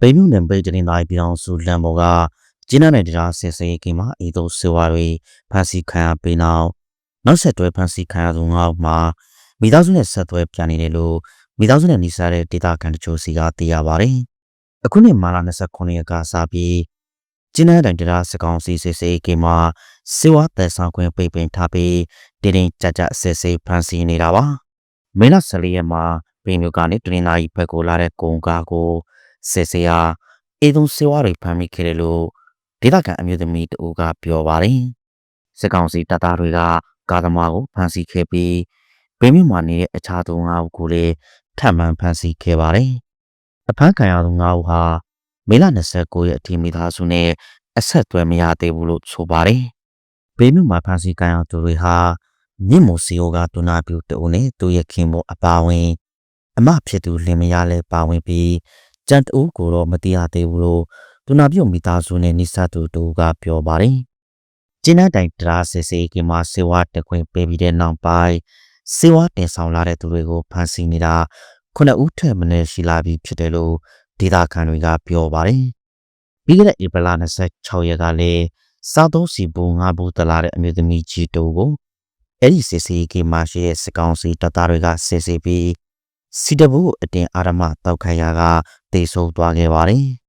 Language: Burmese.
ပိမှုနယ်ပိတ်တင်တိုင်းပြည်အောင်စုလမ်းပေါ်ကကျင်းတဲ့တရားဆင်စေကိမှာဤသို့စေဝါတွေဖန်စီခံရပြီးနောက်နောက်ဆက်တွဲဖန်စီခံရသူငါ့မှာမိသားစုနဲ့ဆက်သွဲပြန်နေတယ်လို့မိသားစုနဲ့နှိစတဲ့ဒေတာကန်တချို့စီကသိရပါတယ်။အခုနှစ်မာလာ29ရက်ကစပြီးကျင်းတဲ့တိုင်တရားစကောင်စီစစ်စေကိမှာစေဝါသက်ဆောင်ခွင့်ပိတ်ပင်ထားပြီးတင်းတင်းကြပ်ကြပ်ဆစ်စေဖန်စီနေတာပါ။မေလ14ရက်မှာပိမျိုးကနေတနင်္လာရီဘက်ကိုလာတဲ့ကုံကားကို စစ်စေဟာအေသုံးစေဝါတွေဖမ်းမိခဲ့တယ်လို့ဒေသခံအမျိုးသမီးတဦးကပြောပါတယ်။စစ်ကောင်စီတပ်သားတွေကကားသမားကိုဖမ်းဆီးခဲ့ပြီးဘင်းမြမှာနေတဲ့အခြားသူငါးဦးကိုလည်းထပ်မံဖမ်းဆီးခဲ့ပါတယ်။အဖမ်းခံရသူငါးဦးဟာမေလ29ရက်အထိမိသားစုနဲ့အဆက်အသွယ်မရသေးဘူးလို့ဆိုပါတယ်။ဘေးမြမှာဖမ်းဆီးခံရသူတွေဟာမြင့်မိုစီယိုကဒုနာပြူတအုံနဲ့သူရခင်မို့အပါဝင် အမဖြစ်သူလင်မယားလည်းပါဝင်ပြီး ကြံတအုပ်ကိုတော့မတိရသေးဘူးလို့ဒုနာပြုတ်မိသားစုနဲ့နိစ္စသူတူကပြောပါတယ်။ကျင်းတဲ့တိုင်တရာစစ်စေးကမှာစေဝါတခွင်ပေးပြီးတဲ့နောက်ပိုင်းစေဝါတင်ဆောင်လာတဲ့သူတွေကိုဖမ်းဆီးနေတာခုနှစ်ဦးထက်မနည်းရှိလာပြီဖြစ်တယ်လို့ဒေတာခန်တွေကပြောပါတယ်။ပြီးခဲ့တဲ့ဧပြီလ26ရက်ကလည်းစားသုံးစီဘူငါဘူးတလာတဲ့အမျိုးသမီးကြီးတူကိုအဲ့ဒီစစ်စေးကမှာရှိတဲ့စကောင်စီတပ်သားတွေကစစ်ဆေးပြီး စီတဘူအတင်အာရမတောက်ခိုင်ရာကတေဆုံးသွားခဲ့ပါတယ်။